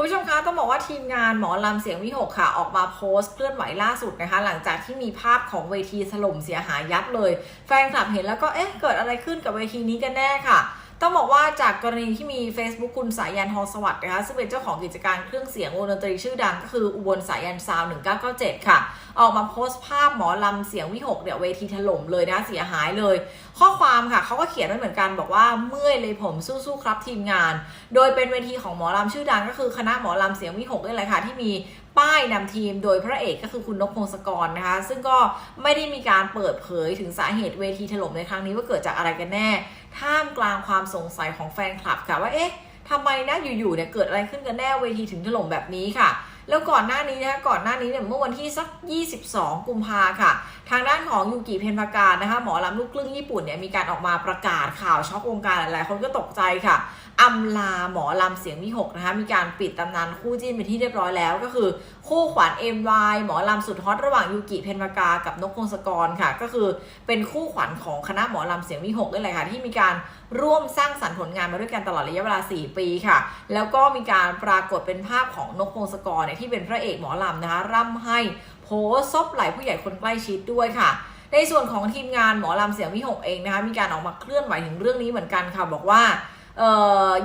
คุณผู้ชมคะต้องบอกว่าทีมงานหมอลำเสียงวิหกค่ะ ออกมาโพสต์เคลื่อนไหวล่าสุดนะคะ หลังจากที่มีภาพของเวทีถล่มเสียหายยับเลย แฟนคลับเห็นแล้วก็เอ๊ะเกิดอะไรขึ้นกับเวทีนี้กันแน่ค่ะ ต้องบอกว่าจากกรณีที่มี Facebook คุณสายันทองสวัสดิ์นะคะซึ่งเป็นเจ้าของกิจการเครื่องเสียงวงดนตรีชื่อดังก็คืออุบลสายันซาว1997 ค่ะ ออกมาโพสต์ภาพหมอลำเสียงวิหกเนี่ยเวทีถล่มเลยนะเสียหายเลย ข้อความค่ะเขาก็เขียนไว้เหมือนกันบอกว่าเมื่อยเลยผมสู้ๆครับทีมงาน โดยเป็นเวทีของหมอลำชื่อดังก็คือคณะหมอลำเสียงวิหกนี่แหละค่ะที่มีป้ายนำทีมโดยพระเอกก็คือคุณนกพงศกรนะคะ ซึ่งก็ไม่ได้มีการเปิดเผยถึงสาเหตุเวทีถล่มในครั้งนี้ว่าเกิดจากอะไรกันแน่ ท่ามกลางความสงสัยของแฟนคลับค่ะว่าเอ๊ะทำไมนะอยู่ๆเนี่ยเกิดอะไรขึ้นกันแน่เวทีถึงถล่มแบบนี้ค่ะ แล้วก่อนหน้านี้นะคะก่อนหน้านี้เนี่ยเมื่อวันที่สัก 22 กุมภาค่ะ ทางด้านของยูกิเพนพาการนะคะหมอลำลูกครึ่งญี่ปุ่นเนี่ยมีการออกมาประกาศข่าวช็อกวงการหลายๆคนก็ตกใจค่ะอำลาหมอลำเสียงวิหกนะคะมีการปิดตำนานคู่จิ้นเป็นที่เรียบร้อยแล้วก็คือ คู่ขวัญเอ็มวหมอลำสุดฮอตระหว่างยูกิเพนพากากับนกพงศกรค่ะ ก็คือเป็นคู่ขวัญของคณะหมอลำเสียงวิหกนี่แหละค่ะ ที่มีการร่วมสร้างสรรค์ผลงานมาด้วยกันตลอดระยะเวลา 4 ปีค่ะ แล้วก็มีการปรากฏเป็นภาพของนกพงศกรเนี่ยที่เป็นพระเอกหมอลำนะคะร่ำให้โพสซบไหลผู้ใหญ่คนใกล้ชิดด้วยค่ะ ในส่วนของทีมงานหมอลำเสียงวิหกเองนะคะมีการออกมาเคลื่อนไหวถึงเรื่องนี้เหมือนกันค่ะบอกว่า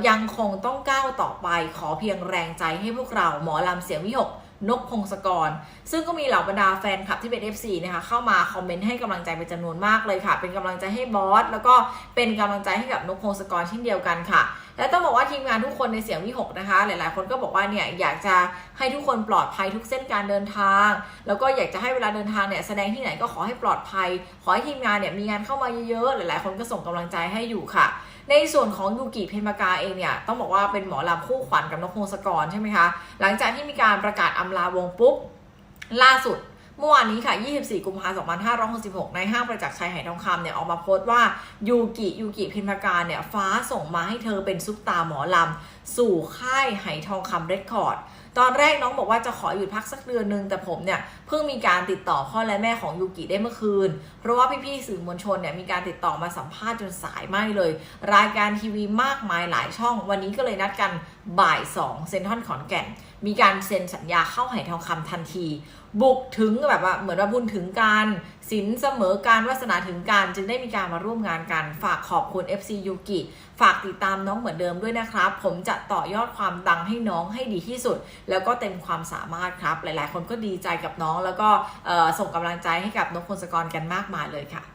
ยังคงต้องก้าวต่อไปขอเพียงแรงใจให้พวกเราหมอลำเสียงวิหกนกพงศกร ซึ่งก็มีเหล่าบรรดาแฟนคลับที่เป็น FC นะคะเข้ามาคอมเมนต์ให้กำลังใจเป็นจำนวนมากเลยค่ะ เป็นกำลังใจให้บอสแล้วก็เป็นกำลังใจให้กับนกพงศกรเช่นเดียวกันค่ะ และต้องบอกว่าทีมงานทุกคนในเสียงวิหกนะคะ หลายๆ คนก็บอกว่าเนี่ยอยากจะให้ทุกคนปลอดภัยทุกเส้นการเดินทาง แล้วก็อยากจะให้เวลาเดินทางเนี่ยแสดงที่ไหนก็ขอให้ปลอดภัย ขอให้ทีมงานเนี่ยมีงานเข้ามาเยอะๆ หลายๆ คนก็ส่งกำลังใจให้อยู่ค่ะ ในส่วนของยูกิเพนมากาเองเนี่ยต้องบอกว่าเป็นหมอลำคู่ขวัญกับนกพงศกรใช่ไหมคะ หลังจากที่มีการประกาศอำลาวงปุ๊บล่าสุด เมื่อวานนี้ค่ะ 24 กุมภาพันธ์2566 ในห้างประจักษ์ชัยไหทองคำเนี่ยออกมาโพสต์ว่ายูกิยูกิพิมพาการเนี่ยฟ้าส่งมาให้เธอเป็นซุปตาหมอลำ สู่ค่ายไหทองคำเรคคอร์ด ตอนแรกน้องบอกว่าจะขอหยุดพักสักเดือนนึง แต่ผมเนี่ยเพิ่งมีการติดต่อพ่อและแม่ของยูกิได้เมื่อคืน เพราะว่าพี่ๆสื่อมวลชนเนี่ยมีการติดต่อมาสัมภาษณ์จนสายไหมเลย รายการทีวีมากมายหลายช่อง วันนี้ก็เลยนัดกันบ่าย2เซนทรัลขอนแก่น มีการเซ็นสัญญาเข้าไหทองคำทันที บุกถึงแบบว่าเหมือนว่าบุญถึงการ สินเสมอการวาสนาถึงการจึงได้มีการมาร่วมงานกัน ฝากขอบคุณ FC ยูกิฝากติดตามน้องเหมือนเดิมด้วยนะครับ ผมจะต่อยอดความดังให้น้องให้ดีที่สุด แล้วก็เต็มความสามารถครับ หลายๆ คนก็ดีใจกับน้อง แล้วก็ส่งกำลังใจให้กับนกพงศกรกันมากมายเลยค่ะ